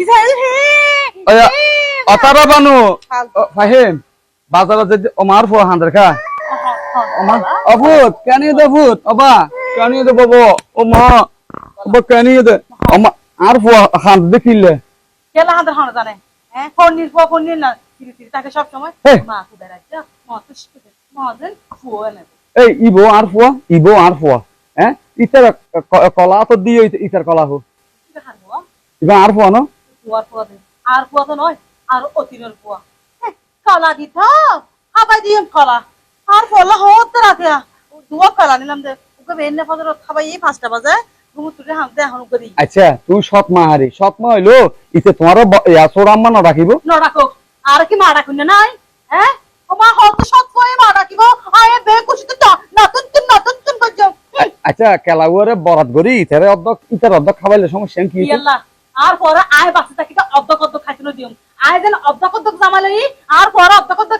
কি যাই হে Oya, অতারা বানু। ফালতু। ফাহিম বাজারে যে ওমার ফো হান্দার খা অভূত কেন দে ভূত অবা কেন দে বাবু ওমা অবা কেন দে ওমা আর ফো হান্দ দেখিলে কেলা হাতে হন জানে? হ্যাঁ ফোনির ফো ফোনির না তিরি তিরি তাকে সব সময় হে। মা কুদে রাখছে মত শিখে মদন ফুও না এই ইবো আর ফো ইবো আর ফো হ্যাঁ? ইতার কলা তো দিয়ে ইতার কলা হো। কি ইবা আর ফো না? ফুয়ার ফুয়া দে আর ফুয়া তো নয় আর অতিনের ফুয়া হ্যাঁ, কলা দিত খাবাই দিম কলা। আর ফলা হতে রাতে দুয়া কলা নিলাম দে। ওকে বেনে ফজর খাবাই এই পাঁচটা বাজে আচ্ছা তুই সৎ মা হারি সৎ মা হইল ইতে তোমার সোরাম্মা না রাখিব? নড়াকো আর কি মা ডাকুন না নাই হ্যাঁ মা হত সত কই মা ডাকিব আয়ে বে কুছি তো নতুন তুন নতুন তুন আচ্ছা কেলাগুয়ারে বরাত করি ইতারে অর্ধক ইতার অর্ধক খাবাইলে সমস্যা কি? আর পরে আয় বাচ্চা থাকি অর্ধ কদ্দ খাইতে দিম আয় যেন অর্ধ কদ্দ জামালেই আর পরে অর্ধ কদ্দ